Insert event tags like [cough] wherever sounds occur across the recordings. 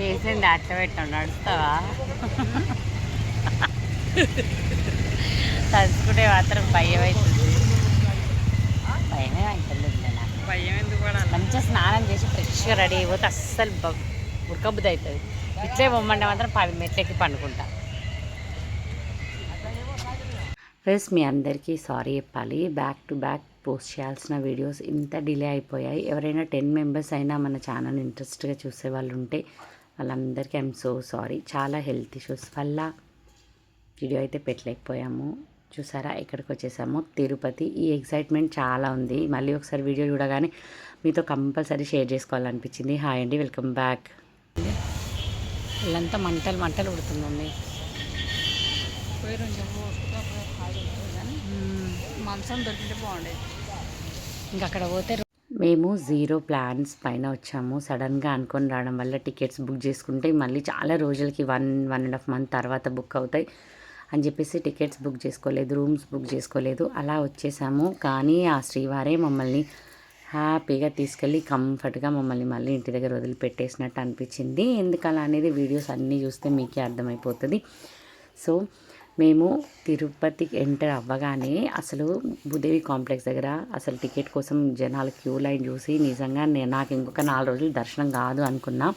చేసింది అట్లా పెట్టాం. నడుస్తావా? తలుచుకుంటే మాత్రం భయం అవుతుంది. భయమే అవుతుంది నాకు భయం ఎందుకు మంచిగా స్నానం చేసి ఫ్రెష్గా రెడీ అయిపోతే అస్సలు ఉడకబుద్ధి అవుతుంది. ఇట్లే బొమ్మంటే మాత్రం పది మెట్లెక్కి పండుకుంటా. ఫ్రెండ్స్ మీ అందరికీ సారీ చెప్పాలి. బ్యాక్ టు బ్యాక్ పోస్ట్ చేయాల్సిన వీడియోస్ ఇంత డిలే అయిపోయాయి. ఎవరైనా టెన్ మెంబర్స్ అయినా మన ఛానల్ ఇంట్రెస్ట్గా చూసే వాళ్ళు ఉంటే వాళ్ళందరికీ ఐఎమ్ సో సారీ. చాలా హెల్త్ ఇష్యూస్ వల్ల వీడియో అయితే పెట్టలేకపోయాము. చూసారా? ఎక్కడికి వచ్చేసాము తిరుపతి. ఈ ఎక్సైట్మెంట్ చాలా ఉంది. మళ్ళీ ఒకసారి వీడియో చూడగానే మీతో కంపల్సరీ షేర్ చేసుకోవాలనిపించింది. హాయ్ అండి. Welcome back. ఇల్లంతా మంటలు మంటలు కానీ మంచం దొరికితే బాగుండేది. ఇంకా అక్కడ పోతే మేము జీరో ప్లాన్స్ పైన వచ్చాము. సడన్గా అనుకొని రావడం వల్ల టికెట్స్ బుక్ చేసుకుంటే మళ్ళీ చాలా రోజులకి one one and half month తర్వాత బుక్ అవుతాయి అని చెప్పేసి టికెట్స్ బుక్ చేసుకోలేదు రూమ్స్ బుక్ చేసుకోలేదు. అలా వచ్చేసాము. కానీ ఆ శ్రీవారే మమ్మల్ని హ్యాపీగా తీసుకెళ్ళి కంఫర్ట్గా మమ్మల్ని మళ్ళీ ఇంటి దగ్గర వదిలిపెట్టేసినట్టు అనిపించింది. ఎందుకలా అనేది వీడియోస్ అన్నీ చూస్తే మీకే అర్థమైపోతుంది. సో మేము తిరుపతికి ఎంటర్ అవ్వగానే అసలు భూదేవి కాంప్లెక్స్ దగ్గర అసలు టికెట్ కోసం జనాలు క్యూ లైన్ చూసి నిజంగా నేను నాకు ఇంకొక నాలుగు రోజులు దర్శనం కాదు అనుకున్నా.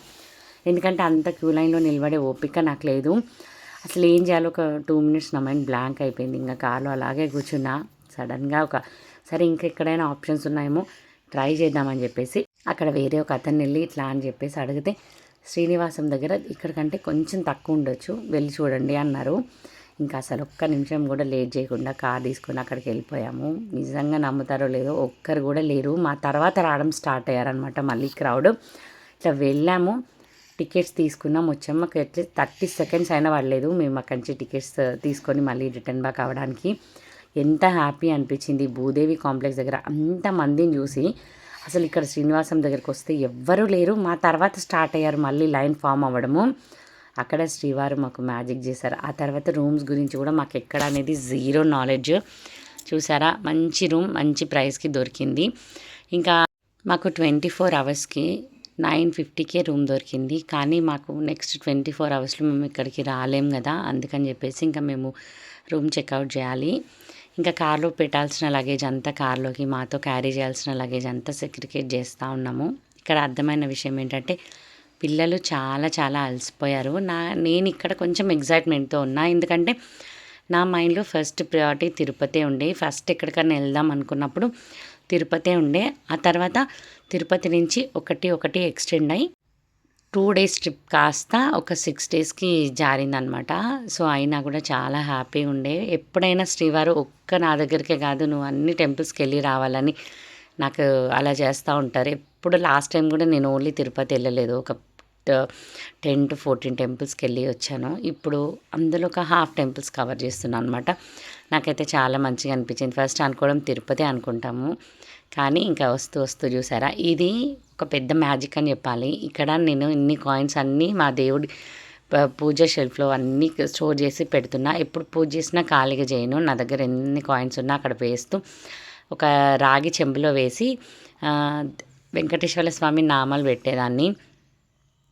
ఎందుకంటే అంత క్యూ లైన్లో నిలబడే ఓపిక నాకు లేదు. అసలు ఏం చేయాలో ఒక టూ మినిట్స్ నా మైండ్ బ్లాంక్ అయిపోయింది. ఇంకా కార్లో అలాగే కూర్చున్నా. సడన్గా ఒక సరే ఇంకా ఎక్కడైనా ఆప్షన్స్ ఉన్నాయేమో ట్రై చేద్దామని చెప్పేసి అక్కడ వేరే ఒక అతన్ని వెళ్ళి ఇట్లా అని చెప్పేసి అడిగితే శ్రీనివాసం దగ్గర ఇక్కడికంటే కొంచెం తక్కువ ఉండొచ్చు. వెళ్ళి చూడండి అన్నారు. ఇంకా అసలు ఒక్క నిమిషం కూడా లేట్ చేయకుండా కార్ తీసుకొని అక్కడికి వెళ్ళిపోయాము. నిజంగా నమ్ముతారో లేదో ఒక్కరు కూడా లేరు. మా తర్వాత రావడం స్టార్ట్ అయ్యారనమాట మళ్ళీ క్రౌడ్. ఇట్లా వెళ్ళాము. టికెట్స్ తీసుకున్నాం. వచ్చాము. మాకు అట్లీస్ట్ థర్టీ సెకండ్స్ అయినా పడలేదు. మేము అక్కడి నుంచి టికెట్స్ తీసుకొని మళ్ళీ రిటర్న్ బ్యాక్ అవ్వడానికి. ఎంత హ్యాపీ అనిపించింది. భూదేవి కాంప్లెక్స్ దగ్గర అంతమందిని చూసి అసలు ఇక్కడ శ్రీనివాసం దగ్గరికి వస్తే ఎవ్వరూ లేరు. మా తర్వాత స్టార్ట్ అయ్యారు. మళ్ళీ లైన్ ఫామ్ అవ్వడము. అక్కడ శ్రీవారు మాకు మ్యాజిక్ చేశారు. ఆ తర్వాత రూమ్స్ గురించి కూడా మాకు ఎక్కడ అనేది జీరో నాలెడ్జ్. చూసారా? మంచి రూమ్ మంచి ప్రైస్కి దొరికింది. ఇంకా మాకు ట్వంటీ ఫోర్ అవర్స్కి నైన్ ఫిఫ్టీకే రూమ్ దొరికింది. కానీ మాకు నెక్స్ట్ ట్వంటీ ఫోర్ అవర్స్లో మేము ఇక్కడికి రాలేం కదా? అందుకని చెప్పేసి ఇంకా మేము రూమ్ చెక్అవుట్ చేయాలి. ఇంకా కార్లో పెట్టాల్సిన లగేజ్ అంతా కార్లోకి మాతో క్యారీ చేయాల్సిన లగేజ్ అంతా సెక్రికేట్ చేస్తూ ఉన్నాము. ఇక్కడ అర్థమైన విషయం ఏంటంటే పిల్లలు చాలా చాలా అలసిపోయారు. నా నేను ఇక్కడ కొంచెం ఎగ్జైట్మెంట్తో ఉన్నా. ఎందుకంటే నా మైండ్లో ఫస్ట్ ప్రియారిటీ తిరుపతి ఉండే. ఫస్ట్ ఎక్కడికైనా వెళ్దాం అనుకున్నప్పుడు తిరుపతి ఉండే. ఆ తర్వాత తిరుపతి నుంచి ఒకటి ఒకటి ఎక్స్టెండ్ అయ్యి టూ డేస్ ట్రిప్ కాస్త ఒక సిక్స్ డేస్కి జారిందనమాట సో అయినా కూడా చాలా హ్యాపీగా ఉండే. ఎప్పుడైనా శ్రీవారు ఒక్క నా దగ్గరికే కాదు నువ్వు అన్ని టెంపుల్స్కి వెళ్ళి రావాలని నాకు అలా చేస్తూ ఉంటారు. ఎప్పుడు లాస్ట్ టైం కూడా నేను ఓన్లీ తిరుపతి వెళ్ళలేదు. ఒక టెన్ టు ఫోర్టీన్ టెంపుల్స్కి వెళ్ళి వచ్చాను. ఇప్పుడు అందులో ఒక హాఫ్ టెంపుల్స్ కవర్ చేస్తున్నాను అనమాట నాకైతే చాలా మంచిగా అనిపించింది. ఫస్ట్ అనుకోవడం తిరుపతి అనుకుంటాము. కానీ ఇంకా వస్తూ వస్తూ చూసారా? ఇది ఒక పెద్ద మ్యాజిక్ అని చెప్పాలి. ఇక్కడ నేను ఇన్ని కాయిన్స్ అన్నీ మా దేవుడి ప- పూజ షెల్ఫ్లో అన్నీ స్టోర్ చేసి పెడుతున్నా. ఎప్పుడు పూజ చేసినా ఖాళీగా చేయను. నా దగ్గర ఎన్ని కాయిన్స్ ఉన్నా అక్కడ వేస్తూ ఒక రాగి చెంబులో వేసి వెంకటేశ్వర స్వామి నామాలు పెట్టేదాన్ని.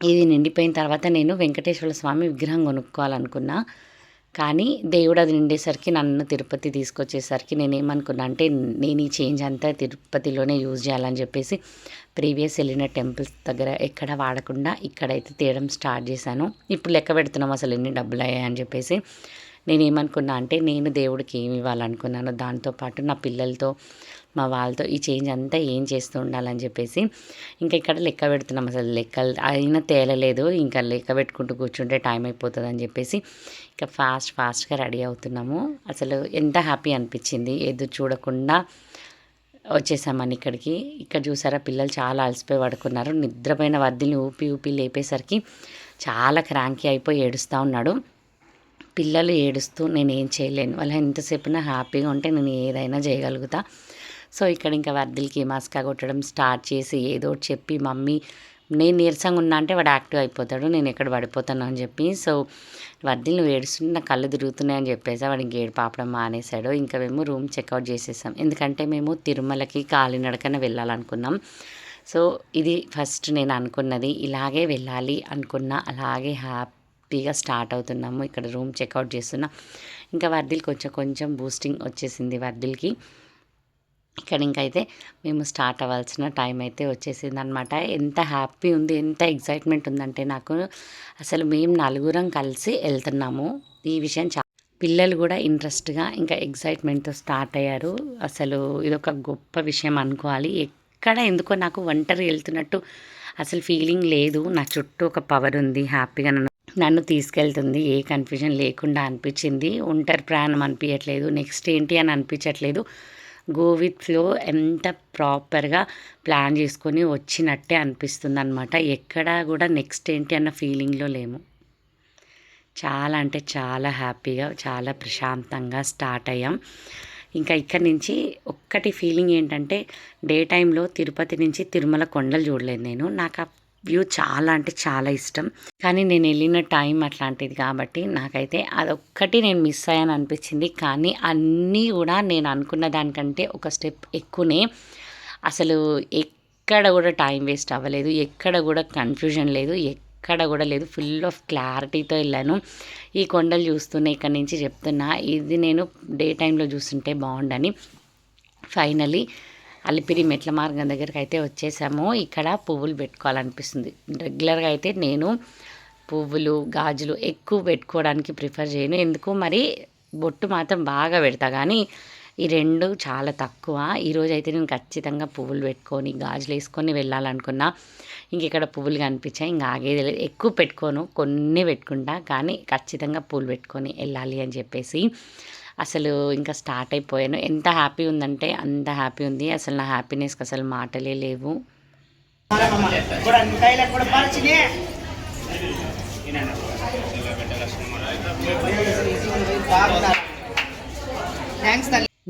ఇది నిండిపోయిన తర్వాత నేను వెంకటేశ్వర స్వామి విగ్రహం కొనుక్కోవాలనుకున్నా. కానీ దేవుడు అది నిండేసరికి నన్ను తిరుపతి తీసుకొచ్చేసరికి నేను ఏమనుకున్నా అంటే నేను ఈ చేంజ్ అంతా తిరుపతిలోనే యూజ్ చేయాలని చెప్పేసి ప్రీవియస్ వెళ్ళిన టెంపుల్స్ దగ్గర ఎక్కడ వాడకుండా ఇక్కడైతే తీయడం స్టార్ట్ చేశాను. ఇప్పుడు లెక్క పెడుతున్నాం అసలు ఎన్ని డబ్బులు అయ్యాయని చెప్పేసి. నేను ఏమనుకున్నా అంటే నేను దేవుడికి ఏమి ఇవ్వాలనుకున్నాను దాంతోపాటు నా పిల్లలతో మా వాళ్ళతో ఈ చేంజ్ అంతా ఏం చేస్తూ ఉండాలని చెప్పేసి ఇంకా ఇక్కడ లెక్క పెడుతున్నాం అసలు లెక్కలు అయినా తేలలేదు. ఇంకా లెక్క పెట్టుకుంటూ కూర్చుంటే టైం అయిపోతుంది అని చెప్పేసి ఇంకా ఫాస్ట్ ఫాస్ట్గా రెడీ అవుతున్నాము. అసలు ఎంత హ్యాపీ అనిపించింది. ఎదురు చూడకుండా వచ్చేసామని ఇక్కడికి. ఇక్కడ చూసారా పిల్లలు చాలా అలసిపోయి పడుకున్నారు. నిద్రపోయిన వద్దిని ఊపి ఊపి లేపేసరికి చాలా క్రాంకీ అయిపోయి ఏడుస్తూ ఉన్నాడు. పిల్లలు ఏడుస్తూ నేను ఏం చేయలేను. వాళ్ళు ఎంతసేపున హ్యాపీగా ఉంటే నేను ఏదైనా చేయగలుగుతా. సో ఇక్కడ ఇంకా వర్దిల్కి మస్కా కొట్టడం స్టార్ట్ చేసి ఏదో చెప్పి మమ్మీ నేను నీరసంగా ఉన్నా అంటే వాడు యాక్టివ్ అయిపోతాడు నేను ఎక్కడ పడిపోతాను అని చెప్పి. సో వర్దిల్ నువ్వు ఏడుస్తుంటే నా కళ్ళు తిరుగుతున్నాయని చెప్పేసి వాడికి ఏడు పాపడం మానేశాడు. ఇంకా మేము రూమ్ చెక్అవుట్ చేసేసాం. ఎందుకంటే మేము తిరుమలకి కాలినడకన వెళ్ళాలనుకున్నాం. సో ఇది ఫస్ట్ నేను అనుకున్నది ఇలాగే వెళ్ళాలి అనుకున్న అలాగే హ్యాపీగా స్టార్ట్ అవుతున్నాము. ఇక్కడ రూమ్ చెక్అవుట్ చేస్తున్నా. ఇంకా వర్దిల్ కొంచెం కొంచెం బూస్టింగ్ వచ్చేసింది వర్దిల్కి. ఇక్కడ ఇంకైతే మేము స్టార్ట్ అవ్వాల్సిన టైం అయితే వచ్చేసింది అనమాట ఎంత హ్యాపీ ఉంది ఎంత ఎగ్జైట్మెంట్ ఉందంటే నాకు. అసలు మేము నలుగురం కలిసి వెళ్తున్నాము. ఈ విషయం చా పిల్లలు కూడా ఇంట్రెస్ట్గా ఇంకా ఎగ్జైట్మెంట్తో స్టార్ట్ అయ్యారు. అసలు ఇదొక గొప్ప విషయం అనుకోవాలి. ఎక్కడ ఎందుకో నాకు ఒంటరి వెళ్తున్నట్టు అసలు ఫీలింగ్ లేదు. నా చుట్టూ ఒక పవర్ ఉంది హ్యాపీగా నన్ను నన్ను తీసుకెళ్తుంది. ఏ కన్ఫ్యూజన్ లేకుండా అనిపించింది. ఒంటరి ప్రయాణం అనిపించట్లేదు నెక్స్ట్ ఏంటి అని అనిపించట్లేదు. గో విత్ ఫ్లో ఎంత ప్రాపర్గా ప్లాన్ చేసుకొని వచ్చినట్టే అనిపిస్తుంది అనమాట ఎక్కడా కూడా నెక్స్ట్ ఏంటి అన్న ఫీలింగ్లో లేము. చాలా అంటే చాలా హ్యాపీగా చాలా ప్రశాంతంగా స్టార్ట్ అయ్యాం. ఇంకా ఇక్కడి నుంచి ఒక్కటి ఫీలింగ్ ఏంటంటే డే టైంలో తిరుపతి నుంచి తిరుమల కొండలు చూడలేదు నేను. నాకు ఆ వ్యూ చాలా అంటే చాలా ఇష్టం. కానీ నేను వెళ్ళిన టైం అట్లాంటిది కాబట్టి నాకైతే అదొక్కటి నేను మిస్ అయ్యాను అనిపించింది. కానీ అన్నీ కూడా నేను అనుకున్న దానికంటే ఒక స్టెప్ ఎక్కువనే అసలు ఎక్కడ కూడా టైం వేస్ట్ అవ్వలేదు. ఎక్కడ కూడా కన్ఫ్యూజన్ లేదు. ఎక్కడ కూడా లేదు. ఫుల్ ఆఫ్ క్లారిటీతో వెళ్ళాను. ఈ కొండలు చూస్తున్నా ఇక్కడ నుంచి చెప్తున్నా ఇది నేను డే టైంలో చూస్తుంటే బాగుండని. ఫైనలీ అలిపిరి మెట్ల మార్గం దగ్గరికి అయితే వచ్చేసాము. ఇక్కడ పువ్వులు పెట్టుకోవాలనిపిస్తుంది. రెగ్యులర్గా అయితే నేను పువ్వులు గాజులు ఎక్కువ పెట్టుకోవడానికి ప్రిఫర్ చేయను. ఎందుకు? మరి బొట్టు మాత్రం బాగా పెడతా కానీ ఈ రెండు చాలా తక్కువ. ఈరోజు అయితే నేను ఖచ్చితంగా పువ్వులు పెట్టుకొని గాజులు వేసుకొని వెళ్ళాలనుకున్నా ఇంక ఇక్కడ పువ్వులు కనిపించాయి ఇంకా ఆగేది లేదు. ఎక్కువ పెట్టుకోను కొన్ని పెట్టుకుంటా. కానీ ఖచ్చితంగా పూలు పెట్టుకొని వెళ్ళాలి అని చెప్పేసి అసలు ఇంకా స్టార్ట్ అయిపోయాను. ఎంత హ్యాపీ ఉందంటే అంత హ్యాపీ ఉంది. అసలు నా హ్యాపీనెస్కి అసలు మాటలే లేవు.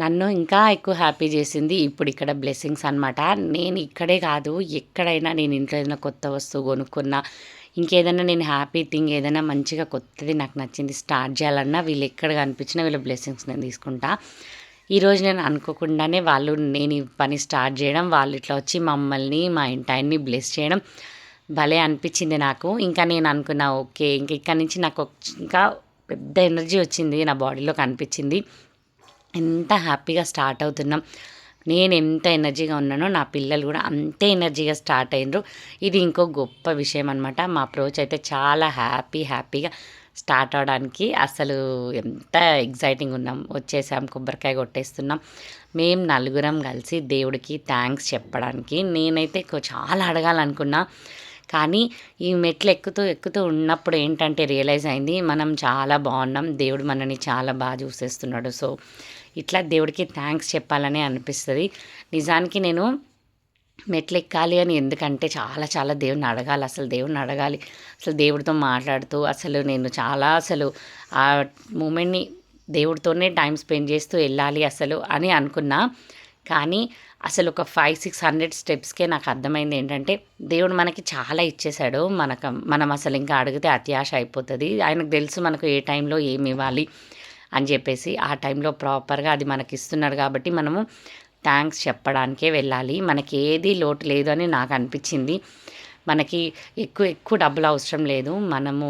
నన్ను ఇంకా ఎక్కువ హ్యాపీ చేసింది ఇప్పుడు ఇక్కడ బ్లెస్సింగ్స్ అనమాట నేను ఇక్కడే కాదు ఎక్కడైనా నేను ఇంట్లో ఏదైనా కొత్త వస్తువు కొనుక్కున్నా ఇంకేదైనా నేను హ్యాపీ థింగ్ ఏదైనా మంచిగా కొత్తది నాకు నచ్చింది స్టార్ట్ చేయాలన్నా వీళ్ళు ఎక్కడ కనిపించినా వీళ్ళ బ్లెస్సింగ్స్ నేను తీసుకుంటా. ఈరోజు నేను అనుకోకుండానే వాళ్ళు నేను ఈ పని స్టార్ట్ చేయడం వాళ్ళు ఇట్లా వచ్చి మమ్మల్ని మా ఇంటాయన్ని బ్లెస్ చేయడం భలే అనిపించింది నాకు. ఇంకా నేను అనుకున్నా ఓకే ఇంక ఇక్కడ నుంచి నాకు ఇంకా పెద్ద ఎనర్జీ వచ్చింది నా బాడీలో కనిపించింది. ఎంత హ్యాపీగా స్టార్ట్ అవుతున్నాం. నేను ఎంత ఎనర్జీగా ఉన్నానో నా పిల్లలు కూడా అంతే ఎనర్జీగా స్టార్ట్ అయినరు. ఇది ఇంకో గొప్ప విషయం అనమాట మా అప్రోచ్ అయితే చాలా హ్యాపీ హ్యాపీగా స్టార్ట్ అవడానికి అసలు ఎంత ఎగ్జైటింగ్ ఉన్నాం. వచ్చేసాం కొబ్బరికాయ కొట్టేస్తున్నాం. మేము నలుగురం కలిసి దేవుడికి థ్యాంక్స్ చెప్పడానికి. నేనైతే చాలా అడగాలనుకున్నా. కానీ ఈ మెట్లు ఎక్కుతూ ఎక్కుతూ ఉన్నప్పుడు ఏంటంటే రియలైజ్ అయింది. మనం చాలా బాగున్నాం. దేవుడు మనని చాలా బాగా చూసేస్తున్నాడు. సో ఇట్లా దేవుడికి థ్యాంక్స్ చెప్పాలని అనిపిస్తుంది. నిజానికి నేను మెట్లు ఎక్కాలి అని ఎందుకంటే చాలా చాలా దేవుని అడగాలి అసలు దేవుని అడగాలి అసలు దేవుడితో మాట్లాడుతూ అసలు నేను చాలా అసలు ఆ మూమెంట్ని దేవుడితోనే టైం స్పెండ్ చేస్తూ వెళ్ళాలి అసలు అని అనుకున్నా. కానీ అసలు ఒక ఫైవ్ సిక్స్ హండ్రెడ్ స్టెప్స్కే నాకు అర్థమైంది ఏంటంటే దేవుడు మనకి చాలా ఇచ్చేశాడు మనకు మనం అసలు ఇంకా అడిగితే అత్యాశ అయిపోతుంది. ఆయనకు తెలుసు మనకు ఏ టైంలో ఏమి ఇవ్వాలి. అని చెప్పేసి ఆ టైంలో ప్రాపర్గా అది మనకి ఇస్తున్నాడు కాబట్టి మనము థ్యాంక్స్ చెప్పడానికే వెళ్ళాలి. మనకి ఏది లోటు లేదు అని నాకు అనిపించింది. మనకి ఎక్కువ ఎక్కువ డబ్బులు అవసరం లేదు. మనము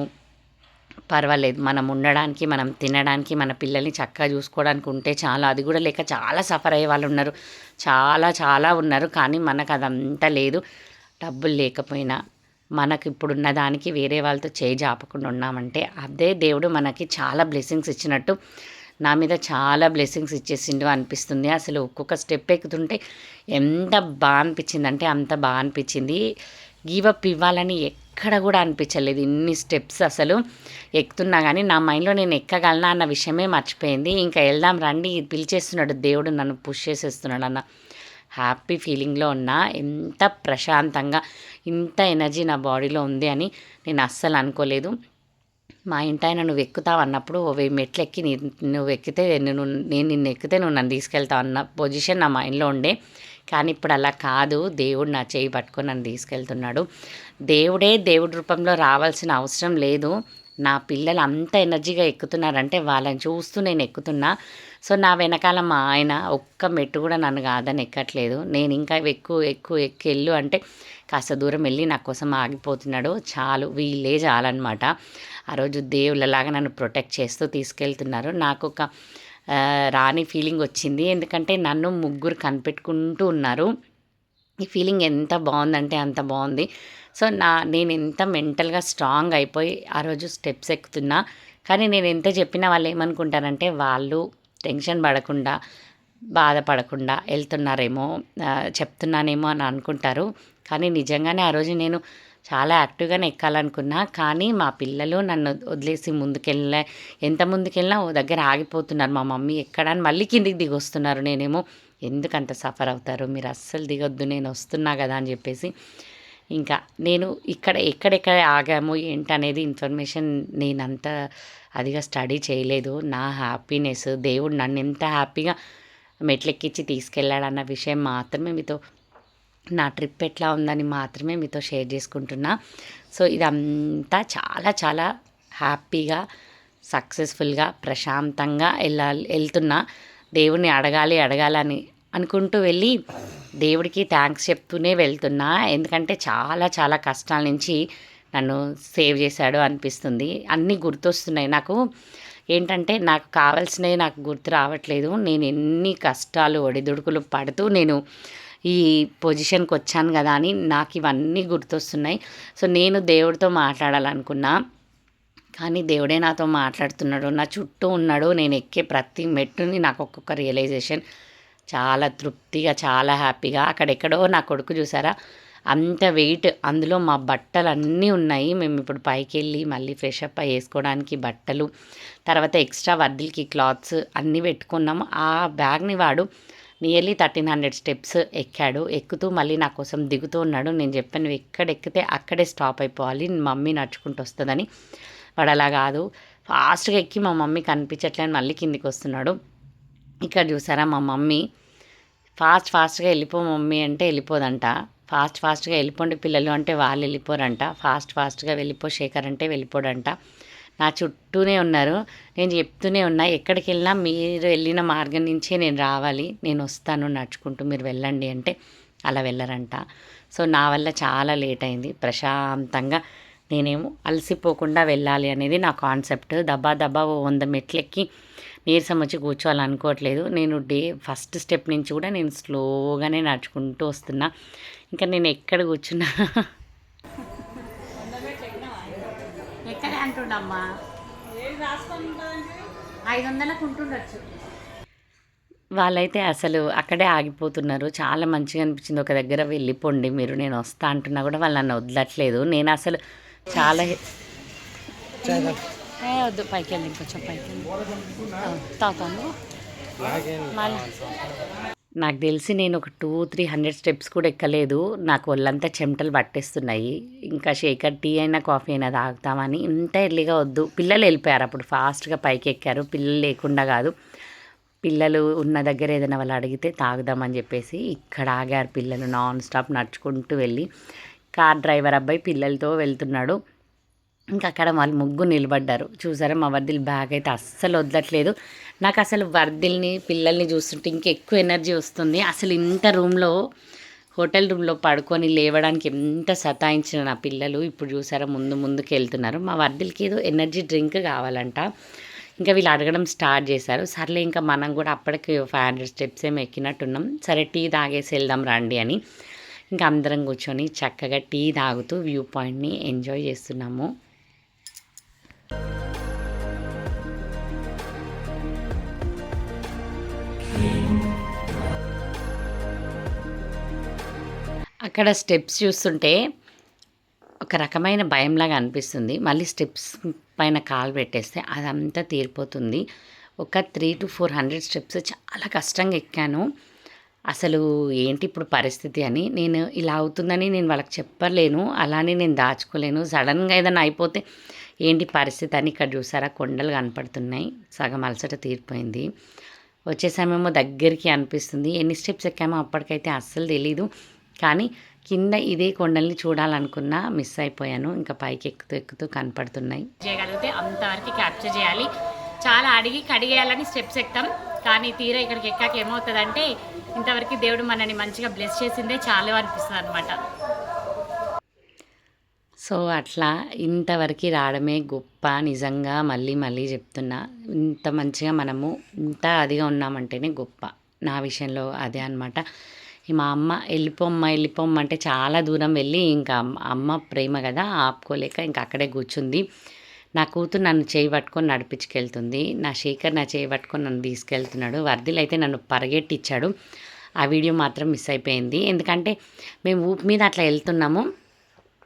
పర్వాలేదు. మనం ఉండడానికి మనం తినడానికి మన పిల్లల్ని చక్కగా చూసుకోవడానికి ఉంటే చాలా. అది కూడా లేక చాలా సఫర్ అయ్యే వాళ్ళు ఉన్నారు. చాలా చాలా ఉన్నారు. కానీ మనకు అదంతా లేదు. డబ్బులు లేకపోయినా మనకి ఇప్పుడున్న దానికి వేరే వాళ్ళతో చేయి జాపకుండా ఉన్నామంటే అదే దేవుడు మనకి చాలా బ్లెస్సింగ్స్ ఇచ్చినట్టు నా మీద చాలా బ్లెస్సింగ్స్ ఇచ్చేసిండు అనిపిస్తుంది. అసలు ఒక్కొక్క స్టెప్ ఎక్కుతుంటే ఎంత బాగా అనిపించింది అంటే అంత బాగా అనిపించింది. గివ్ అప్ ఇవ్వాలని ఎక్కడ కూడా అనిపించలేదు. ఇన్ని స్టెప్స్ అసలు ఎక్కుతున్నా కానీ నా మైండ్లో నేను ఎక్కగలనా అన్న విషయమే మర్చిపోయింది. ఇంకా వెళ్దాం రండి. పిలిచేస్తున్నాడు దేవుడు నన్ను పుష్ చేసేస్తున్నాడు అన్న. హ్యాపీ ఫీలింగ్లో ఉన్నా ఎంత ప్రశాంతంగా ఇంత ఎనర్జీ నా బాడీలో ఉంది అని నేను అస్సలు అనుకోలేదు. మా ఇంటి ఆయన నువ్వు ఎక్కుతావు అన్నప్పుడు ఓ వెయ్యి మెట్లు ఎక్కి నువ్వు ఎక్కితే నేను నేను నిన్ను ఎక్కితే నువ్వు నన్ను తీసుకెళ్తావు అన్న పొజిషన్ నా మైండ్లో ఉండే. కానీ ఇప్పుడు అలా కాదు. దేవుడు నా చేయి పట్టుకొని నన్ను తీసుకెళ్తున్నాడు. దేవుడే దేవుడి రూపంలో రావాల్సిన అవసరం లేదు. నా పిల్లలు అంత ఎనర్జీగా ఎక్కుతున్నారంటే వాళ్ళని చూస్తూ నేను ఎక్కుతున్నా. సో నా వెనకాల మా ఆయన ఒక్క మెట్టు కూడా నన్ను కాదని ఎక్కట్లేదు. నేను ఇంకా ఎక్కువ ఎక్కువ ఎక్కి వెళ్ళు అంటే కాస్త దూరం వెళ్ళి నా కోసం ఆగిపోతున్నాడు. చాలు వీళ్ళే చాలన్నమాట. ఆ రోజు దేవుళ్ళలాగా నన్ను ప్రొటెక్ట్ చేస్తూ తీసుకెళ్తున్నారు. నాకు ఒక రాని ఫీలింగ్ వచ్చింది. ఎందుకంటే నన్ను ముగ్గురు కనిపెట్టుకుంటూ ఉన్నారు. ఈ ఫీలింగ్ ఎంత బాగుందంటే అంత బాగుంది. సో నా నేను ఎంత మెంటల్గా స్ట్రాంగ్ అయిపోయి ఆ రోజు స్టెప్స్ ఎక్కుతున్నా. కానీ నేను ఎంత చెప్పినా వాళ్ళు ఏమనుకుంటారంటే వాళ్ళు టెన్షన్ పడకుండా బాధపడకుండా వెళ్తున్నారేమో చెప్తున్నానేమో అని అనుకుంటారు. కానీ నిజంగానే ఆ రోజు నేను చాలా యాక్టివ్గానే ఎక్కాలనుకున్నా. కానీ మా పిల్లలు నన్ను వదిలేసి ముందుకెళ్ళ ఎంత ముందుకెళ్ళినా ఓ దగ్గర ఆగిపోతున్నారు మా మమ్మీ. ఎక్కడాని మళ్ళీ కిందికి దిగి వస్తున్నారు నేనేమో. ఎందుకంత సఫర్ అవుతారు? మీరు అస్సలు దిగొద్దు నేను వస్తున్నా కదా అని చెప్పేసి ఇంకా నేను ఇక్కడ ఎక్కడెక్కడ ఆగాము ఏంటనేది ఇన్ఫర్మేషన్ నేనంత అదిగా స్టడీ చేయలేదు. నా హ్యాపీనెస్ దేవుడు నన్ను ఎంత హ్యాపీగా మెట్లెక్కించి తీసుకెళ్ళాడన్న విషయం మాత్రమే మీతో నా ట్రిప్ ఎట్లా ఉందని మాత్రమే మీతో షేర్ చేసుకుంటున్నా. సో ఇదంతా చాలా చాలా హ్యాపీగా సక్సెస్ఫుల్గా ప్రశాంతంగా వెళ్ళాలి వెళ్తున్నా దేవుణ్ణి అడగాలి అడగాలని అనుకుంటూ వెళ్ళి దేవుడికి థ్యాంక్స్ చెప్తూనే వెళ్తున్నా. ఎందుకంటే చాలా చాలా కష్టాల నుంచి నన్ను సేవ్ చేశాడు అనిపిస్తుంది. అన్నీ గుర్తొస్తున్నాయి. నాకు ఏంటంటే నాకు కావాల్సినవి నాకు గుర్తు రావట్లేదు. నేను ఎన్ని కష్టాలు ఒడిదుడుకులు పడుతూ నేను ఈ పొజిషన్కి వచ్చాను కదా అని నాకు ఇవన్నీ గుర్తొస్తున్నాయి. సో నేను దేవుడితో మాట్లాడాలనుకున్నా. కానీ దేవుడే నాతో మాట్లాడుతున్నాడు. నా చుట్టూ ఉన్నాడు. నేను ఎక్కే ప్రతి మెట్టుని నాకు ఒక్కొక్క రియలైజేషన్ చాలా తృప్తిగా చాలా హ్యాపీగా. అక్కడెక్కడో నా కొడుకు చూసారా? అంత వెయిట్. అందులో మా బట్టలు అన్నీ ఉన్నాయి. మేము ఇప్పుడు పైకి వెళ్ళి మళ్ళీ ఫ్రెష్ అప్ అయ్యి వేసుకోవడానికి బట్టలు తర్వాత ఎక్స్ట్రా వర్దిల్కి క్లాత్స్ అన్నీ పెట్టుకున్నాము ఆ బ్యాగ్ని వాడు నియర్లీ థర్టీన్ హండ్రెడ్ స్టెప్స్ ఎక్కాడు. ఎక్కుతూ మళ్ళీ నా కోసం దిగుతూ ఉన్నాడు. నేను చెప్పాను నువ్వు ఎక్కడ ఎక్కితే అక్కడే స్టాప్ అయిపోవాలి. మమ్మీ నడుచుకుంటూ వస్తుందని. వాడు అలా కాదు. ఫాస్ట్గా ఎక్కి మా మమ్మీ కనిపించట్లేని మళ్ళీ కిందికి వస్తున్నాడు. ఇక్కడ చూసారా మా మమ్మీ? ఫాస్ట్ ఫాస్ట్గా వెళ్ళిపో మమ్మీ అంటే వెళ్ళిపోదంట. ఫాస్ట్ ఫాస్ట్గా వెళ్ళిపోండి పిల్లలు అంటే వాళ్ళు వెళ్ళిపోరంట. ఫాస్ట్ ఫాస్ట్గా వెళ్ళిపో శేఖర్ అంటే వెళ్ళిపోడంట. నా చుట్టూనే ఉన్నారు. నేను చెప్తూనే ఉన్నా ఎక్కడికి వెళ్ళినా మీరు వెళ్ళిన మార్గం నుంచే నేను రావాలి. నేను వస్తాను నడుచుకుంటూ మీరు వెళ్ళండి అంటే అలా వెళ్ళరంట. సో నా వల్ల చాలా లేట్ అయింది. ప్రశాంతంగా నేనేమో అలసిపోకుండా వెళ్ళాలి అనేది నా కాన్సెప్ట్. దబ్బా దబ్బా ఓ వంద మెట్లెక్కి నీరసం వచ్చి కూర్చోవాలనుకోవట్లేదు. నేను డే ఫస్ట్ స్టెప్ నుంచి కూడా నేను స్లోగానే నడుచుకుంటూ వస్తున్నా. ఇంకా నేను ఎక్కడ కూర్చున్నా? ఎక్కడ అంటుండమ్మా? ఐదు వందలకు ఉంటుండొచ్చు. వాళ్ళైతే అసలు అక్కడే ఆగిపోతున్నారు. చాలా మంచిగా అనిపించింది. ఒక దగ్గర వెళ్ళిపోండి మీరు నేను వస్తా అంటున్నా కూడా వాళ్ళు నన్ను వదలట్లేదు. నేను అసలు చాలా. ఏ వద్దు పైకి వెళ్ళి ఇంకొంచెం పైకి వెళ్ళి తాతాను? నాకు తెలిసి నేను ఒక టూ త్రీ హండ్రెడ్ స్టెప్స్ కూడా ఎక్కలేదు. నాకు ఒళ్ళంతా చెమటలు పట్టేస్తున్నాయి. ఇంకా షేకర్ టీ అయినా కాఫీ అయినా తాగుతామని ఇంత ఎర్లీగా వద్దు. పిల్లలు వెళ్ళిపోయారు అప్పుడు ఫాస్ట్గా పైకి ఎక్కారు. పిల్లలు లేకుండా కాదు. పిల్లలు ఉన్న దగ్గర ఏదైనా వాళ్ళు అడిగితే తాగుదామని చెప్పేసి ఇక్కడ ఆగారు పిల్లలు. నాన్ స్టాప్ నడుచుకుంటూ వెళ్ళి. కార్ డ్రైవర్ అబ్బాయి పిల్లలతో వెళ్తున్నాడు. ఇంకా అక్కడ వాళ్ళు ముగ్గురు నిలబడ్డారు. చూసారా మా వర్దిల్ బ్యాగ్ అయితే అస్సలు వదలట్లేదు. నాకు అసలు వర్దిల్ని పిల్లల్ని చూస్తుంటే ఇంకెక్కువ ఎనర్జీ వస్తుంది. అసలు ఇంత రూమ్లో హోటల్ రూమ్లో పడుకొని లేవడానికి ఎంత సతాయించిన నా పిల్లలు. ఇప్పుడు చూసారా ముందు ముందుకు వెళ్తున్నారు మా వర్దిల్కి ఏదో ఎనర్జీ డ్రింక్ కావాలంట. ఇంకా వీళ్ళు అడగడం స్టార్ట్ చేశారు. సర్లే ఇంకా మనం కూడా అప్పటికి ఫైవ్ హండ్రెడ్ స్టెప్స్ ఏమి ఎక్కినట్టున్నాం. సరే టీ తాగేసి వెళ్దాం రండి అని ఇంకా అందరం కూర్చొని చక్కగా టీ తాగుతూ వ్యూ పాయింట్ని ఎంజాయ్ చేస్తున్నాము. అక్కడ స్టెప్స్ చూస్తుంటే ఒక రకమైన భయంలాగా అనిపిస్తుంది. మళ్ళీ స్టెప్స్ పైన కాలు పెట్టేస్తే అదంతా తీరిపోతుంది. ఒక three to four hundred steps చాలా కష్టంగా ఎక్కాను. అసలు ఏంటి ఇప్పుడు పరిస్థితి అని నేను ఇలా అవుతుందని నేను వాళ్ళకి చెప్పలేను. అలానే నేను దాచుకోలేను. సడన్గా ఏదైనా అయిపోతే ఏంటి పరిస్థితి అని ఇక్కడ చూసారా? కొండలు కనపడుతున్నాయి. సగం అలసట తీరిపోయింది. వచ్చేసామేమో దగ్గరికి అనిపిస్తుంది. ఎన్ని స్టెప్స్ ఎక్కామో అప్పటికైతే అస్సలు తెలీదు. కానీ కింద ఇదే కొండల్ని చూడాలనుకున్నా మిస్ అయిపోయాను. ఇంకా పైకి ఎక్కుతూ ఎక్కుతూ కనపడుతున్నాయి. చేయగలిగితే అంతవరకు క్యాప్చర్ చేయాలి. చాలా అడిగి కడిగేయాలని స్టెప్స్ ఎక్కుతాం కానీ తీరా ఇక్కడికి ఎక్కాక ఏమవుతుందంటే ఇంతవరకు దేవుడు మనని మంచిగా బ్లెస్ చేసిందే చాలా అనిపిస్తుంది అనమాట సో అట్లా ఇంతవరకు రావడమే గొప్ప నిజంగా మళ్ళీ మళ్ళీ చెప్తున్నా. ఇంత మంచిగా మనము ఇంత అదిగా ఉన్నామంటేనే గొప్ప. నా విషయంలో అదే అనమాట మా అమ్మ వెళ్ళిపోమ్మ వెళ్ళిపోమ్మ అంటే చాలా దూరం వెళ్ళి ఇంకా అమ్మ- ప్రేమ కదా ఆపుకోలేక ఇంకా అక్కడే కూర్చుంది. నా కూతురు నన్ను చేయి పట్టుకొని నడిపించుకెళ్తుంది. నా శేఖర్ నా చేయి పట్టుకొని నన్ను తీసుకెళ్తున్నాడు. వర్దిలు అయితే నన్ను పరిగెట్టిచ్చాడు. ఆ వీడియో మాత్రం మిస్ అయిపోయింది. ఎందుకంటే మేము ఊపి మీద అట్లా వెళ్తున్నాము.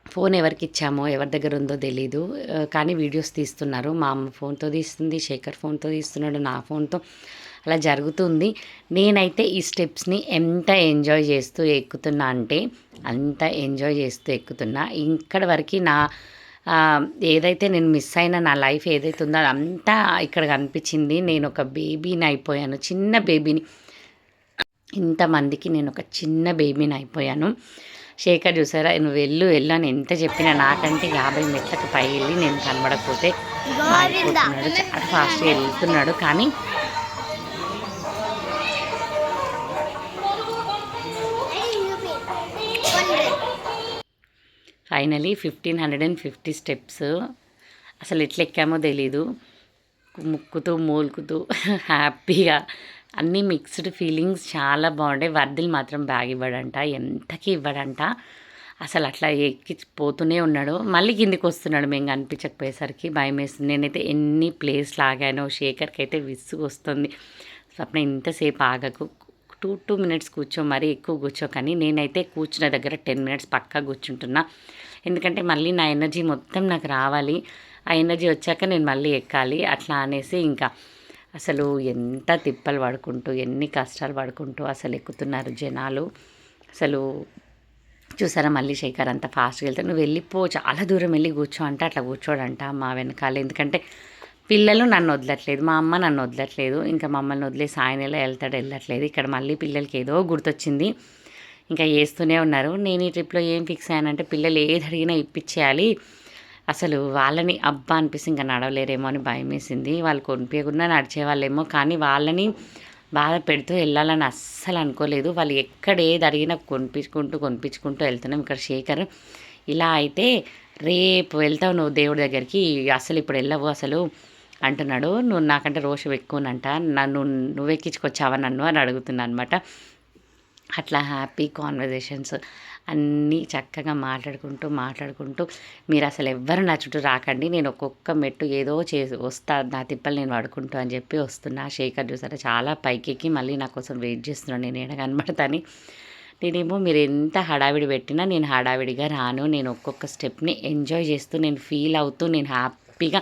ఫోన్ ఎవరికి ఇచ్చామో ఎవరి దగ్గర ఉందో తెలీదు. కానీ వీడియోస్ తీస్తున్నారు. మా అమ్మ ఫోన్తో తీస్తుంది శేఖర్ ఫోన్తో తీస్తున్నాడు నా ఫోన్తో. అలా జరుగుతుంది. నేనైతే ఈ స్టెప్స్ని ఎంత ఎంజాయ్ చేస్తూ ఎక్కుతున్నా అంటే అంత ఎంజాయ్ చేస్తూ ఎక్కుతున్నా. ఇక్కడ వరకు నా ఏదైతే నేను మిస్ అయిన నా లైఫ్ ఏదైతే ఉందో అదంతా ఇక్కడ కనిపించింది. నేను ఒక బేబీని అయిపోయాను. చిన్న బేబీని. ఇంతమందికి నేను ఒక చిన్న బేబీని అయిపోయాను. శేఖర్ చూసారా? నువ్వు వెళ్ళు వెళ్ళు అని ఎంత చెప్పినా నాకంటే యాభై మెట్లకు పై వెళ్ళి నేను కనబడకపోతే చాలా ఫాస్ట్గా వెళ్తున్నాడు. కానీ finally fifteen hundred and fifty steps. అసలు ఎట్లా ఎక్కామో తెలీదు. ముక్కుతూ మూలుకుతూ హ్యాపీగా. అన్నీ మిక్స్డ్ ఫీలింగ్స్ చాలా బాగుండే వర్దిలు మాత్రం బ్యాగ్ ఇవ్వడంట ఎంతకి ఇవ్వడంట. అసలు అట్లా ఎక్కి పోతూనే ఉన్నాడు. మళ్ళీ కిందికి వస్తున్నాడు మేము కనిపించకపోయేసరికి. భయం వేస్తుంది. నేనైతే ఎన్ని ప్లేస్ లాగానో శేఖర్కి అయితే విసుగు వస్తుంది స్వప్న ఇంతసేపు ఆగకు. టూ టూ మినిట్స్ కూర్చో మరీ ఎక్కువ కూర్చో కానీ నేనైతే కూర్చున్న దగ్గర టెన్ మినిట్స్ పక్కా కూర్చుంటున్నా. ఎందుకంటే మళ్ళీ నా ఎనర్జీ మొత్తం నాకు రావాలి. ఆ ఎనర్జీ వచ్చాక నేను మళ్ళీ ఎక్కాలి. అట్లా అనేసి ఇంకా అసలు ఎంత తిప్పలు పడుకుంటూ ఎన్ని కష్టాలు పడుకుంటూ అసలు ఎక్కుతున్నారు జనాలు. అసలు చూసారా మళ్ళీ శేఖర్ అంత ఫాస్ట్గా వెళ్తాను నువ్వు వెళ్ళిపో చాలా దూరం వెళ్ళి కూర్చో అంటే అట్లా కూర్చోడంట మా వెనకాల. ఎందుకంటే పిల్లలు నన్ను వదలట్లేదు. మా అమ్మ నన్ను వదలట్లేదు. ఇంకా మమ్మల్ని వదిలేసి ఆయన ఎలా వెళ్తాడు వెళ్ళట్లేదు. ఇక్కడ మళ్ళీ పిల్లలకి ఏదో గుర్తొచ్చింది. ఇంకా వేస్తూనే ఉన్నారు. నేను ఈ ట్రిప్లో ఏం ఫిక్స్ అయ్యానంటే పిల్లలు ఏది అడిగినా ఇప్పించేయాలి అసలు వాళ్ళని అబ్బా అనిపిస్తే ఇంకా నడవలేరేమో అని భయం వేసింది. వాళ్ళు కొనిపించకుండా నడిచేవాళ్ళేమో కానీ వాళ్ళని బాధ పెడుతూ వెళ్ళాలని అస్సలు అనుకోలేదు. వాళ్ళు ఎక్కడ ఏది అడిగినా కొనిపించుకుంటూ కొనిపించుకుంటూ వెళ్తున్నాం ఇక్కడ శేఖర్. ఇలా అయితే రేపు వెళ్తావు నువ్వు దేవుడి దగ్గరికి. అసలు ఇప్పుడు వెళ్ళవు అసలు. అంటున్నాడు నువ్వు నాకంటే రోషం ఎక్కువనంట నన్ను నువ్వు ఎక్కించుకొచ్చావా నన్ను? అని అడుగుతున్నా అనమాట అట్లా హ్యాపీ కాన్వర్జేషన్స్ అన్నీ చక్కగా మాట్లాడుకుంటూ మాట్లాడుకుంటూ మీరు అసలు ఎవ్వరు నా చుట్టూ రాకండి నేను ఒక్కొక్క మెట్టు ఏదో చేసి వస్తా నా తిప్పలు నేను పడుకుంటూ అని చెప్పి వస్తున్నా. శేఖర్ చూసారా చాలా పైకెక్కి మళ్ళీ నా కోసం వెయిట్ చేస్తున్నాను నేను ఏడ కనబడతాని నేనేమో మీరు ఎంత హడావిడి పెట్టినా నేను హడావిడిగా రాను నేను ఒక్కొక్క స్టెప్ని ఎంజాయ్ చేస్తూ నేను ఫీల్ అవుతూ నేను హ్యాపీగా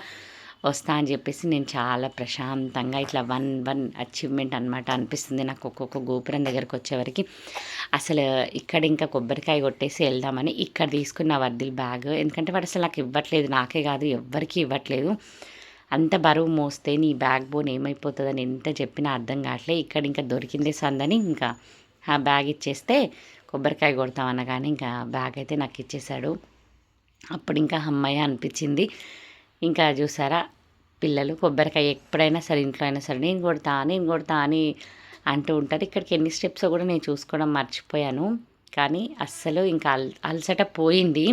వస్తా అని చెప్పేసి నేను చాలా ప్రశాంతంగా ఇట్లా వన్ వన్ అచీవ్మెంట్ అనమాట అనిపిస్తుంది నాకు ఒక్కొక్క గోపురం దగ్గరకు వచ్చేవరకు అసలు ఇక్కడ ఇంకా కొబ్బరికాయ కొట్టేసి వెళ్దామని ఇక్కడ తీసుకున్న వర్దిల్ బ్యాగ్. ఎందుకంటే వాడు అసలు నాకు ఇవ్వట్లేదు నాకే కాదు ఎవ్వరికీ ఇవ్వట్లేదు. అంత బరువు మోస్తే నీ బ్యాగ్ బోన్ ఏమైపోతుందని ఎంత చెప్పినా అర్థం కావట్లే. ఇక్కడ ఇంకా దొరికిందే సందని ఇంకా ఆ బ్యాగ్ ఇచ్చేస్తే కొబ్బరికాయ కొడతాం అనగానే ఇంకా బ్యాగ్ అయితే నాకు ఇచ్చేశాడు. అప్పుడు ఇంకా అమ్మాయి అనిపించింది. ఇంకా చూసారా పిల్లలు కొబ్బరికాయ ఎప్పుడైనా సరే ఇంట్లో అయినా సరే నేను కొడతా నేను కొడతా అని అంటూ ఉంటారు. ఇక్కడికి ఎన్ని స్టెప్స్ కూడా నేను చూసుకోవడం మర్చిపోయాను. కానీ అస్సలు ఇంకా అల్ అలసట పోయింది.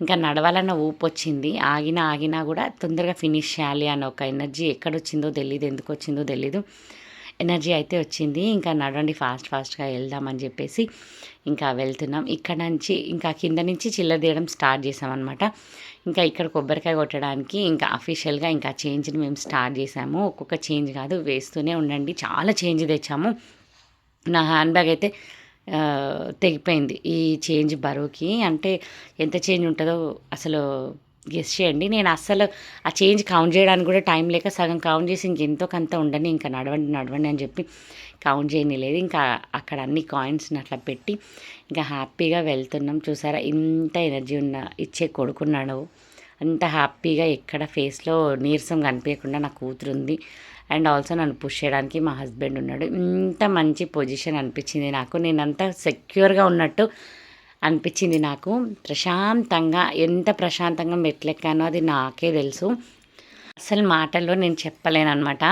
ఇంకా నడవాలన్న ఊపు వచ్చింది. ఆగినా ఆగినా కూడా తొందరగా ఫినిష్ చేయాలి అన్న ఒక ఎనర్జీ ఎక్కడొచ్చిందో తెలియదు ఎందుకు వచ్చిందో తెలీదు. ఎనర్జీ అయితే వచ్చింది. ఇంకా నడవండి ఫాస్ట్ ఫాస్ట్గా వెళ్దామని చెప్పేసి ఇంకా వెళ్తున్నాం. ఇక్కడ నుంచి ఇంకా కింద నుంచి చిల్లర తీయడం స్టార్ట్ చేసామన్నమాట. ఇంకా ఇక్కడ కొబ్బరికాయ కొట్టడానికి ఇంకా అఫీషియల్గా ఇంకా చేంజ్ని మేము స్టార్ట్ చేసాము. ఒక్కొక్క చేంజ్ కాదు వేస్తూనే ఉండండి. చాలా చేంజ్ తెచ్చాము. నా హ్యాండ్ బ్యాగ్ అయితే తెగిపోయింది. ఈ చేంజ్ బరువుకి. అంటే ఎంత చేంజ్ ఉంటుందో అసలు గెస్ చేయండి. నేను అస్సలు ఆ చేంజ్ కౌంట్ చేయడానికి కూడా టైం లేక సగం కౌంట్ చేసి ఇంకెంతో కొంత ఉండని ఇంకా నడవండి నడవండి అని చెప్పి కౌంట్ చేయనిలేదు ఇంకా అక్కడ అన్ని కాయిన్స్ని అట్లా పెట్టి ఇంకా హ్యాపీగా వెళ్తున్నాం. చూసారా? ఇంత ఎనర్జీ ఉన్న ఇచ్చే కొడుకున్నాడు. అంత హ్యాపీగా ఎక్కడ ఫేస్లో నీరసం కనిపించకుండా నా కూతురు ఉంది. అండ్ ఆల్సో నన్ను పుష్ చేయడానికి మా హస్బెండ్ ఉన్నాడు. ఇంత మంచి పొజిషన్ అనిపించింది నాకు. నేనంతా సెక్యూర్గా ఉన్నట్టు అనిపించింది నాకు. ప్రశాంతంగా ఎంత ప్రశాంతంగా మెట్లెక్కానో అది నాకే తెలుసు. అసలు మాటల్లో నేను చెప్పలేను అనమాట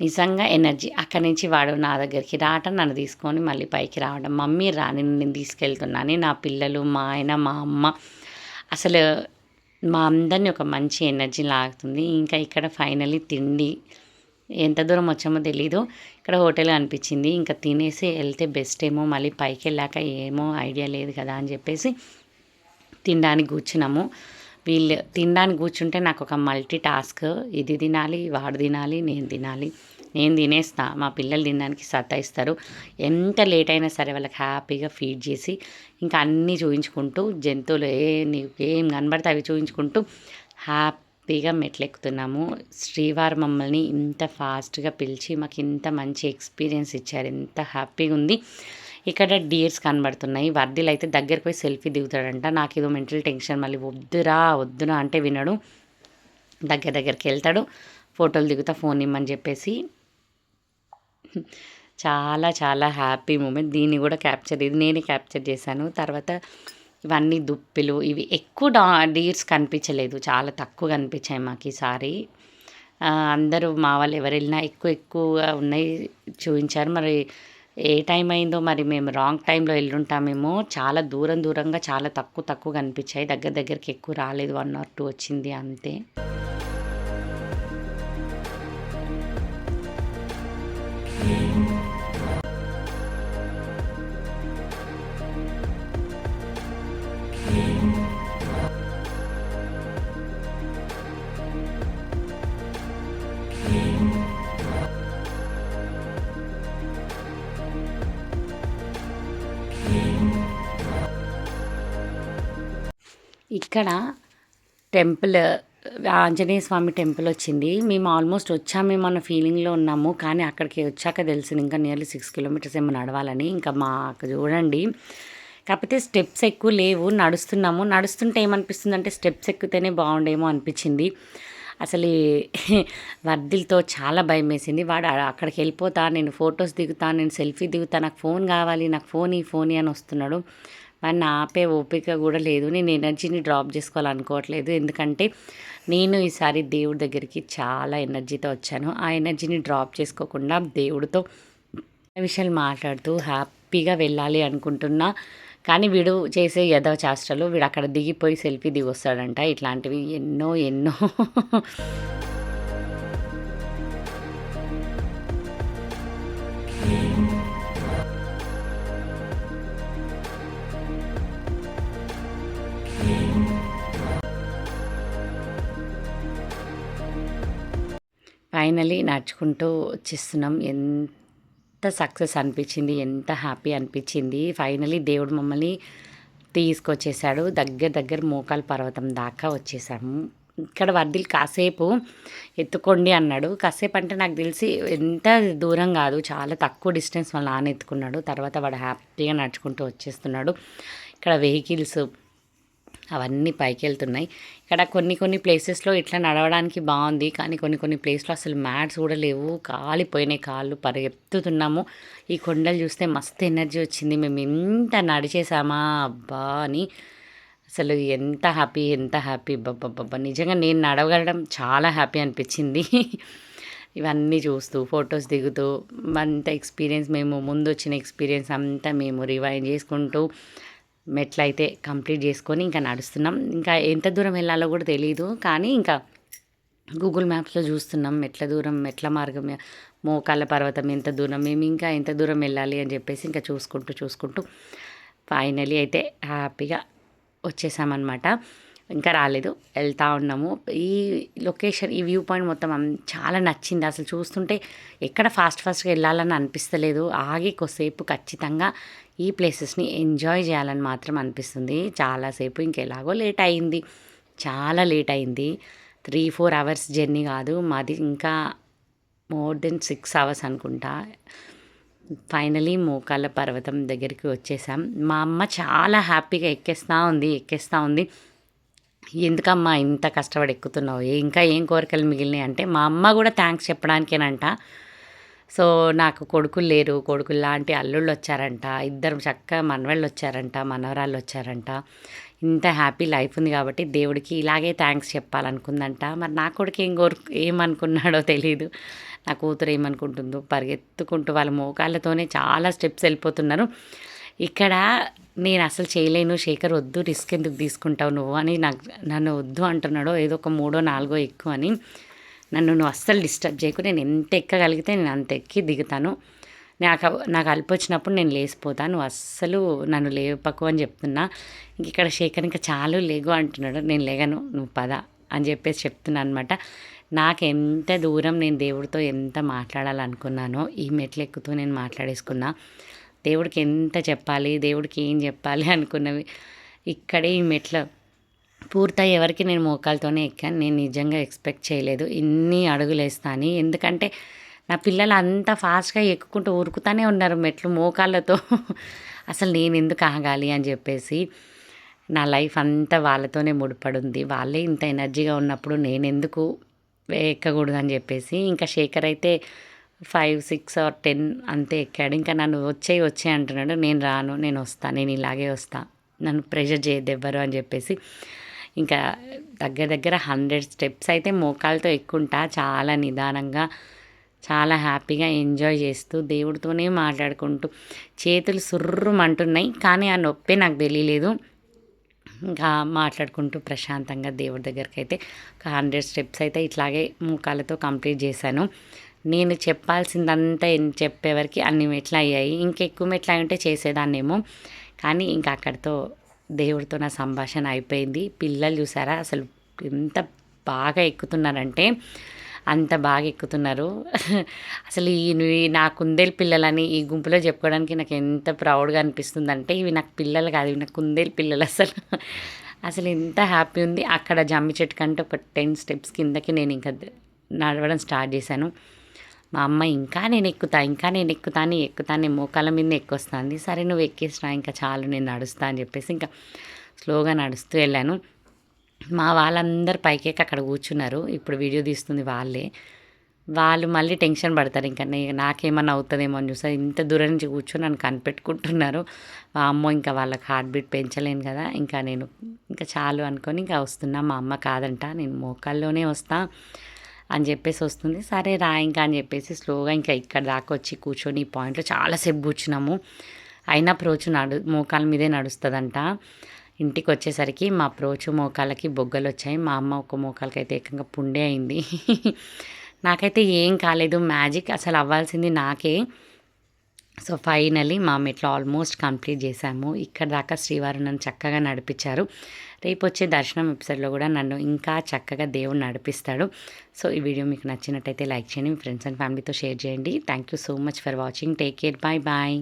నిజంగా ఎనర్జీ అక్కడి నుంచి వాడు నా దగ్గరికి రావటం నన్ను తీసుకొని మళ్ళీ పైకి రావడం మమ్మీ రాని నేను తీసుకెళ్తున్నాను నా పిల్లలు మా ఆయన మా అమ్మ. అసలు మా అందరినీ ఒక మంచి ఎనర్జీ లాగుతుంది. ఇంకా ఇక్కడ ఫైనలీ తిండి ఎంత దూరం వచ్చామో తెలీదు. ఇక్కడ హోటల్ అనిపించింది. ఇంకా తినేసి వెళ్తే బెస్ట్ ఏమో మళ్ళీ పైకి వెళ్ళాక ఏమో ఐడియా లేదు కదా అని చెప్పేసి తినడానికి కూర్చున్నాము. వీళ్ళు తినడానికి కూర్చుంటే నాకు ఒక మల్టీ టాస్క్ ఇది తినాలి వాడు తినాలి నేను తినాలి నేను తినేస్తా. మా పిల్లలు తినడానికి సతాయిస్తారు. ఎంత లేట్ అయినా సరే వాళ్ళకి హ్యాపీగా ఫీడ్ చేసి ఇంకా అన్నీ చూపించుకుంటూ జంతువులు ఏ నీకు ఏం కనబడితే అవి చూపించుకుంటూ హ్యాపీ హ్యాపీగా మెట్లెక్కుతున్నాము. శ్రీవారు మమ్మల్ని ఇంత ఫాస్ట్గా పిలిచి మాకు ఇంత మంచి ఎక్స్పీరియన్స్ ఇచ్చారు. ఎంత హ్యాపీగా ఉంది ఇక్కడ డియర్స్ కనబడుతున్నాయి. వర్దిలు అయితే దగ్గరికి పోయి సెల్ఫీ దిగుతాడంట. నాకు ఏదో మెంటల్ టెన్షన్. మళ్ళీ వద్దురా వద్దురా అంటే వినడు. దగ్గర దగ్గరికి వెళ్తాడు. ఫోటోలు దిగుతా ఫోన్ ఇమ్మని చెప్పేసి. చాలా చాలా హ్యాపీ మూమెంట్. దీన్ని కూడా క్యాప్చర్ ఇది నేనే క్యాప్చర్ చేశాను. తర్వాత ఇవన్నీ దుప్పిలు ఇవి ఎక్కువ డా డీర్స్ కనిపించలేదు. చాలా తక్కువ కనిపించాయి మాకు ఈసారి. అందరూ మా వాళ్ళు ఎవరు వెళ్ళినా ఎక్కువ ఎక్కువగా ఉన్నాయి చూపించారు మరి ఏ టైం అయిందో మరి మేము రాంగ్ టైంలో వెళ్ళుంటామేమో చాలా దూరం దూరంగా చాలా తక్కువ తక్కువ కనిపించాయి. దగ్గర దగ్గరికి ఎక్కువ రాలేదు. వన్ ఆర్ టూ వచ్చింది అంతే. ఇక్కడ టెంపుల్ ఆంజనేయ స్వామి టెంపుల్ వచ్చింది. మేము ఆల్మోస్ట్ వచ్చామేమో అన్న ఫీలింగ్లో ఉన్నాము. కానీ అక్కడికి వచ్చాక తెలిసింది ఇంకా నియర్లీ సిక్స్ కిలోమీటర్స్ ఏమో నడవాలని. ఇంకా మాకు చూడండి. కాకపోతే స్టెప్స్ ఎక్కువ లేవు. నడుస్తున్నాము. నడుస్తుంటే ఏమనిపిస్తుంది అంటే స్టెప్స్ ఎక్కితేనే బాగుండేమో అనిపించింది. అసలు [laughs] వర్దిలతో చాలా భయం వేసింది. వాడు అక్కడికి వెళ్ళిపోతా నేను ఫొటోస్ దిగుతా నేను సెల్ఫీ దిగుతా నాకు ఫోన్ కావాలి నాకు ఫోన్ ఈ ఫోన్ ఈ అని వస్తున్నాడు. వాడిని ఆపే ఓపిక కూడా లేదు. నేను ఎనర్జీని డ్రాప్ చేసుకోవాలనుకోవట్లేదు. ఎందుకంటే నేను ఈసారి దేవుడి దగ్గరికి చాలా ఎనర్జీతో వచ్చాను. ఆ ఎనర్జీని డ్రాప్ చేసుకోకుండా దేవుడితో విషయాలు మాట్లాడుతూ హ్యాపీగా వెళ్ళాలి అనుకుంటున్నా. కానీ వీడు చేసే యథవ చేష్టలు వీడు అక్కడ దిగిపోయి సెల్ఫీ దిగి వస్తాడంట. ఇట్లాంటివి ఎన్నో ఎన్నో ఫైనలీ నడుచుకుంటూ వచ్చేస్తున్నాం. ఎంత సక్సెస్ అనిపించింది ఎంత హ్యాపీ అనిపించింది. ఫైనలీ దేవుడు మమ్మల్ని తీసుకొచ్చేసాడు. దగ్గర దగ్గర మోకాల పర్వతం దాకా వచ్చేసాము. ఇక్కడ వర్దిల్ కాసేపు ఎత్తుకోండి అన్నాడు. కాసేపు అంటే నాకు తెలిసి ఎంత దూరం కాదు చాలా తక్కువ డిస్టెన్స్ వాళ్ళ నాన్న ఎత్తుకున్నాడు. తర్వాత వాడు హ్యాపీగా నడుచుకుంటూ వచ్చేస్తున్నాడు. ఇక్కడ వెహికల్స్ అవన్నీ పైకి వెళ్తున్నాయి ఇక్కడ కొన్ని కొన్ని ప్లేసెస్లో ఇట్లా నడవడానికి బాగుంది కానీ కొన్ని కొన్ని ప్లేస్లో అసలు మ్యాట్స్ కూడా లేవు. కాలిపోయినాయి కాళ్ళు పరిగెత్తుతున్నాము. ఈ కొండలు చూస్తే మస్తు ఎనర్జీ వచ్చింది. మేము ఎంత నడిచేసామా? అబ్బా అని. అసలు ఎంత హ్యాపీ ఎంత హ్యాపీ. బాబా నిజంగా నేను నడవగలడం చాలా హ్యాపీ అనిపించింది. ఇవన్నీ చూస్తూ ఫొటోస్ దిగుతూ అంత ఎక్స్పీరియన్స్ మేము ముందు వచ్చిన ఎక్స్పీరియన్స్ అంతా మేము రివైండ్ చేసుకుంటూ మెట్లయితే కంప్లీట్ చేసుకొని ఇంకా నడుస్తున్నాం. ఇంకా ఎంత దూరం వెళ్ళాలో కూడా తెలియదు కానీ ఇంకా గూగుల్ మ్యాప్స్లో చూస్తున్నాం. మెట్ల దూరం మెట్ల మార్గం మోకాళ్ళ పర్వతం ఎంత దూరం మేము ఇంకా ఎంత దూరం వెళ్ళాలి అని చెప్పేసి ఇంకా చూసుకుంటూ చూసుకుంటూ ఫైనలీ అయితే హ్యాపీగా వచ్చేసామన్నమాట. ఇంకా రాలేదు. వెళ్తా ఉన్నాము. ఈ లొకేషన్ ఈ వ్యూ పాయింట్ మొత్తం చాలా నచ్చింది. అసలు చూస్తుంటే ఎక్కడ ఫాస్ట్ ఫాస్ట్గా వెళ్ళాలని అనిపిస్తలేదు. ఆగి కొద్దిసేపు ఖచ్చితంగా ఈ ప్లేసెస్ని ఎంజాయ్ చేయాలని మాత్రం అనిపిస్తుంది. చాలాసేపు ఇంకెలాగో లేట్ అయింది. చాలా లేట్ అయింది. త్రీ ఫోర్ అవర్స్ జర్నీ కాదు. మాది ఇంకా మోర్ దెన్ సిక్స్ అవర్స్ అనుకుంటా. ఫైనలీ మోకాళ్ళ పర్వతం దగ్గరికి వచ్చేసాం. మా అమ్మ చాలా హ్యాపీగా ఎక్కేస్తూ ఉంది ఎక్కేస్తూ ఉంది. ఎందుకమ్మా ఇంత కష్టపడి ఎక్కుతున్నావు? ఇంకా ఏం కోరికలు మిగిలినాయి? అంటే మా అమ్మ కూడా థ్యాంక్స్ చెప్పడానికేనంట. సో నాకు కొడుకులు లేరు. కొడుకులు లాంటి అల్లుళ్ళు వచ్చారంట. ఇద్దరు చక్కగా మనవాళ్ళు వచ్చారంట మనవరాళ్ళు వచ్చారంట. ఇంత హ్యాపీ లైఫ్ ఉంది కాబట్టి దేవుడికి ఇలాగే థ్యాంక్స్ చెప్పాలనుకుందంట. మరి నా కొడుకు ఏం కోరు ఏమనుకున్నాడో తెలియదు నా కూతురు ఏమనుకుంటుందో పరిగెత్తుకుంటూ వాళ్ళ మోకాళ్ళతోనే చాలా స్టెప్స్ వెళ్ళిపోతున్నారు. ఇక్కడ నేను అసలు చేయలేను. శేఖర్ వద్దు రిస్క్ ఎందుకు తీసుకుంటావు నువ్వు అని నాకు నన్ను వద్దు అంటున్నాడో ఏదో ఒక మూడో నాలుగో ఎక్కువ అని. నన్ను నువ్వు అస్సలు డిస్టర్బ్ చేయకు. నేను ఎంత ఎక్కగలిగితే నేను అంత ఎక్కి దిగుతాను. నాకు నాకు అల్ప వచ్చినప్పుడు నేను లేచిపోతాను నువ్వు అస్సలు నన్ను లేపకు అని చెప్తున్నా. ఇంక ఇక్కడ శేఖర్ ఇంకా చాలు లేగు అంటున్నాడు. నేను లేగను నువ్వు పద అని చెప్పేసి చెప్తున్నాను అనమాట నాకు ఎంత దూరం నేను దేవుడితో ఎంత మాట్లాడాలనుకున్నానో ఈ మెట్లు ఎక్కుతూ నేను మాట్లాడేసుకున్నా. దేవుడికి ఎంత చెప్పాలి దేవుడికి ఏం చెప్పాలి అనుకున్నవి ఇక్కడే ఈ మెట్ల పూర్తయి ఎవరికి నేను మోకాలతోనే ఎక్కాను. నేను నిజంగా ఎక్స్పెక్ట్ చేయలేదు. ఇన్ని అడుగులు వేస్తాను ఎందుకంటే నా పిల్లలు అంత ఫాస్ట్గా ఎక్కుకుంటూ ఉరుకుతానే ఉన్నారు మెట్లు మోకాళ్ళతో. అసలు నేను ఎందుకు ఆగాలి అని చెప్పేసి నా లైఫ్ అంతా వాళ్ళతోనే ముడిపడుంది. వాళ్ళే ఇంత ఎనర్జీగా ఉన్నప్పుడు నేను ఎందుకు ఎక్కకూడదు అని చెప్పేసి ఇంకా శేఖర్ అయితే ఫైవ్ సిక్స్ ఆర్ టెన్ అంతే ఎక్కాడు. ఇంకా నన్ను వచ్చే వచ్చే అంటున్నాడు. నేను రాను నేను వస్తాను నేను ఇలాగే వస్తాను నన్ను ప్రెషర్ చేయద్దు ఎవ్వరు అని చెప్పేసి ఇంకా దగ్గర దగ్గర హండ్రెడ్ స్టెప్స్ అయితే మోకాలతో ఎక్కుంటా. చాలా నిదానంగా చాలా హ్యాపీగా ఎంజాయ్ చేస్తూ దేవుడితోనే మాట్లాడుకుంటూ చేతులు సుర్రుమంటున్నాయి. కానీ ఆ నొప్పే నాకు తెలియలేదు. ఇంకా మాట్లాడుకుంటూ ప్రశాంతంగా దేవుడి దగ్గరికి అయితే ఒక హండ్రెడ్ స్టెప్స్ అయితే ఇట్లాగే మూకాలతో కంప్లీట్ చేశాను. నేను చెప్పాల్సిందంతా ఎన్- చెప్పేవరకు అన్ని మెట్లు అయ్యాయి. ఇంకెక్కువ మెట్లు అయి ఉంటే చేసేదాన్నేమో. కానీ ఇంకా అక్కడితో దేవుడితో నా సంభాషణ అయిపోయింది. పిల్లలు చూసారా? అసలు ఎంత బాగా ఎక్కుతున్నారంటే అంత బాగా ఎక్కుతున్నారు. [laughs] అసలు ఈ ఈ నా కుందేలు పిల్లలని ఈ గుంపులో చెప్పుకోవడానికి నాకు ఎంత ప్రౌడ్గా అనిపిస్తుందంటే ఇవి నాకు పిల్లలు కాదు ఇవి నాకు కుందేలు పిల్లలు అసలు. [laughs] అసలు ఎంత హ్యాపీ ఉంది. అక్కడ జమ్మి చెట్టు కంటే ఒక టెన్ స్టెప్స్ కిందకి నేను ఇంకా నడవడం స్టార్ట్ చేశాను. మా అమ్మ ఇంకా నేను ఎక్కుతా ఇంకా నేను ఎక్కుతా అని ఎక్కుతా నేను మోకాల మీద ఎక్కొస్తాంది సరే నువ్వు ఎక్కేసినా ఇంకా చాలు నేను నడుస్తా అని చెప్పేసి ఇంకా స్లోగా నడుస్తూ వెళ్ళాను. మా వాళ్ళందరూ పైకి అక్కడ కూర్చున్నారు. ఇప్పుడు వీడియో తీస్తుంది వాళ్ళే. వాళ్ళు మళ్ళీ టెన్షన్ పడతారు ఇంకా నే- నాకేమన్నా అవుతుందేమో అని చూస్తారు. ఇంత దూరం నుంచి కూర్చొని నన్ను కనిపెట్టుకుంటున్నారు. మా అమ్మ ఇంకా వాళ్ళకి హార్ట్ బీట్ పెంచలేను కదా ఇంకా నేను ఇంకా చాలు అనుకొని ఇంకా వస్తున్నా. మా అమ్మ కాదంట నేను మోకాల్లోనే వస్తాను అని చెప్పేసి వస్తుంది. సరే రా ఇంకా అని చెప్పేసి స్లోగా ఇంకా ఇక్కడ దాకా వచ్చి కూర్చొని ఈ పాయింట్లో చాలాసేపు కూర్చున్నాము. అయినా ప్రోచు నడు మోకాల మీదే నడుస్తుందంట. ఇంటికి వచ్చేసరికి మా ప్రోచు మోకాలకి బొగ్గలు వచ్చాయి. మా అమ్మ ఒక మోకాలకి అయితే ఏకంగా పుండే అయింది. [laughs] నాకైతే ఏం కాలేదు. మ్యాజిక్ అసలు అవ్వాల్సింది నాకే. సో ఫైనలీ మా మెట్లో ఆల్మోస్ట్ కంప్లీట్ చేశాము. ఇక్కడ దాకా శ్రీవారు నన్ను చక్కగా నడిపించారు. రేపు వచ్చే దర్శనం ఎపిసోడ్లో కూడా నన్ను ఇంకా చక్కగా దేవుడు నడిపిస్తాడు. సో ఈ వీడియో మీకు నచ్చినట్టయితే లైక్ చేయండి మీ ఫ్రెండ్స్ అండ్ ఫ్యామిలీతో షేర్ చేయండి. Thank you so much for watching. Take care. Bye bye.